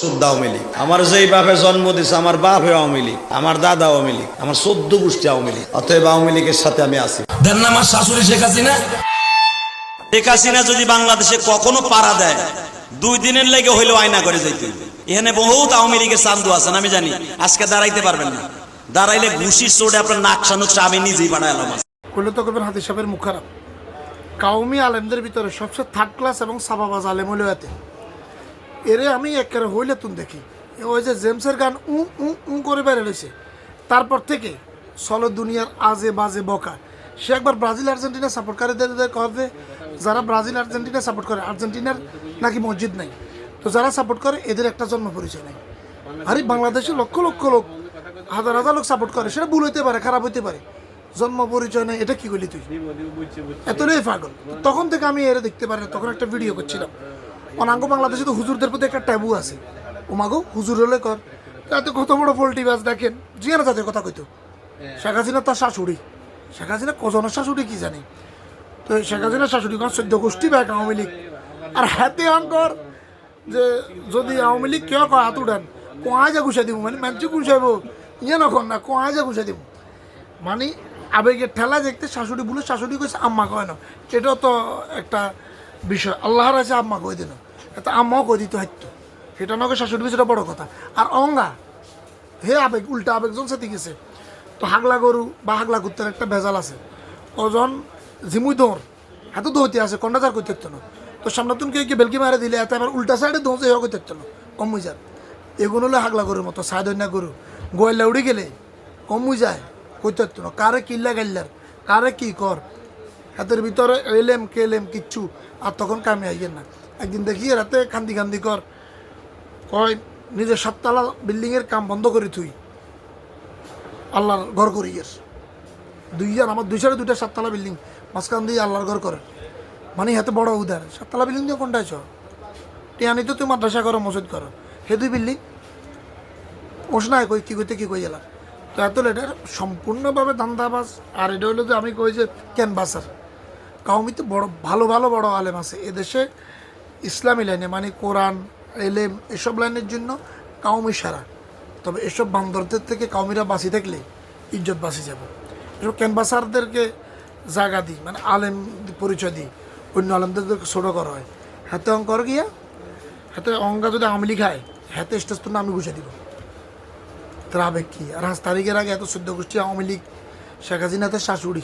শুদ্ধ আওয়ামী লীগ। আমার যেই বাপে জন্ম দিছে আমার বাপ হয়ে আওয়ামী লীগ আমার দাদা আওয়ামী লীগ আমার চোদ্দ গোষ্ঠী আওয়ামী লীগ। অতএব আওয়ামী লীগের সাথে আমি আছি। দেন আমার শাশুড়ি শেখ হাসিনা। শেখ হাসিনা যদি বাংলাদেশে কখনো পাড়া দেয় দুই দিনের লেগে হইলেও আয়না করে যাইতে। এখানে বহুত আওয়ামী লীগের চান্দু আছেন আমি জানি। আজকে দাঁড়াইতে পারবেন না। দাঁড়াইলে ঘুষির চোটে আপনার নাক নুকশা আমি নিজেই বানাইলাম করলে তো করবেন হাতি সাহেবের মুখ খারাপ। কাউমি আলেমদের ভিতরে সবচেয়ে থার্ড ক্লাস এবং সাবাবাজ আলেম হলো এতে। এরে আমি একবারে হইলে তুন দেখি। ওই যে জেমসের গান উ উ উ করে বেড়ে রয়েছে তারপর থেকে সলো দুনিয়ার আজে বাজে বকা। সে একবার ব্রাজিল আর্জেন্টিনা সাপোর্টকারীদের কথা যারা ব্রাজিল আর্জেন্টিনা সাপোর্ট করে আর্জেন্টিনার নাকি মসজিদ নাই। তো যারা সাপোর্ট করে এদের একটা জন্ম পরিচয় নেই। আরে বাংলাদেশে লক্ষ লক্ষ লোক হাজার হাজার লোক সাপোর্ট করে সেটা ভুল হইতে পারে খারাপ হইতে পারে। জন্ম পরিচয় নেই এটা কি করলি তুই? এতটাই পাগল। তখন থেকে আমি এর দেখতে পারি তখন একটা ভিডিও করছিলাম। অনাঙ্গ বাংলাদেশে তো হুজুরদের প্রতি একটা ট্যাবু আছে। ওমাগো, হুজুর হলে কর। তাতে কত বড় পোল্ট্রি বাস দেখেন? জিয়ানা জাতীয় কথা কইতো। শেখ হাসিনা তার শাশুড়ি। শেখ হাসিনা কজনের শাশুড়ি কি জানি? তো শেখ হাসিনার শাশুড়ি কোন চোদ্দ গোষ্ঠী ব্যাগ আওয়ামী লীগ। আর হাতে অঙ্কর যে যদি আওয়ামী লীগ কেউ কয়, হাত উঠান। কোয়াই যা ঘুষাই দিব? মানে ম্যাঞ্চে ঘুষাইব? ইয়ে নখন না কোয়াই যা ঘুষাই দিব? মানে আবেগের ঠেলা দেখতে শাশুড়ি বলে শাশুড়ি কইছে, আম্মা কয় না। এটাও তো একটা বিষয়। আল্লাহর আছে, আম্মা কই দিন এটা আম্মাও কই দিত হাইতো সেটা নয় শাশুড়ি বিষয়টা বড় কথা। আর অঙ্গা, হে আবেগ, উল্টা আবেগজন সাথে গেছে। তো হাগলা গরু বা হাগলা কুত্তার একটা ভেজাল আছে। ওজন ঝিমুই দৌড় এত দৌড়তে আছে কন্ডাচার করতে হতো না। তো সামনে তুমি কে বেলকি মারে দিলে, এত আবার উল্টা সাইডে দৌড়তে এও করতে হতো না। কমুই যার এগুলো হলো হাগলা গরুর মতো, সাইদন্যা গরু। গোয়াল্লা উড়ে গেলে কমুই যায়, কইতে হতো না। কারে কিল্লা গাইল্লার, কারে কি কর? হাতের ভিতরে এলেম, কেলেম কিচ্ছু, আর তখন কামে আইয়েন না। একদিন দেখি রাতে কান্দি কান্দি কর। কয় নিজের সাততলা বিল্ডিংয়ের কাম বন্ধ করে তুই আল্লাহর ঘর করি গেছ। দুইজন আমার দুই সাড়ে দুইটা সাততলা বিল্ডিং, মাঝখান দিয়ে আল্লাহর ঘর করে। মানে হাতে বড় উদার সাততলা বিল্ডিং দিয়ে কোনটা আছো টিয়ানি তো তুই মাদ্রাসা করো, মসজিদ করো। হে দুই বিল্ডিং। ওসনায় কই, কি কইতে, কি কই এলাম তো এত এটার সম্পূর্ণভাবে ধান্দাবাজ। আর এটা হলো যে আমি কই যে ক্যানভাসার। কাউমিতে বড়, ভালো ভালো বড় আলেম আছে। এদেশে ইসলামী লাইনে মানে কোরআন, এলেম, এসব লাইনের জন্য কাউমি সারা। তবে এসব বান্দরদের থেকে কাউমিরা বাঁচি থাকলে ইজ্জত বাঁচি যাব। এসব ক্যানভাসারদেরকে জায়গা দিই মানে আলেম পরিচয় দিই, অন্য আলেমদেরকে ছোটো করা হয়। হাতে অঙ্কর গিয়া, হাতে অঙ্কা যদি আমলি খায় হাতে স্টেজ তো আমি ঘুষে দিব। তার আবেগ কি? আর পাঁচ তারিখের আগে এত চোদ্দ গোষ্ঠী আওয়ামী লীগ, শেখ হাসিনাতে শাশুড়ি।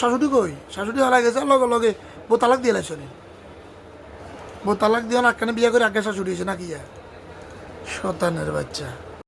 শাশুড়ি কই? শাশুড়ি হারা গেছে, লগে লগে বউ তালাক দিয়ে লাইছনি বউ তালাক দিয়ে না, কেন বিয়ে করে আগে শাশুড়ি হয়েছে নাকি শতানের বাচ্চা।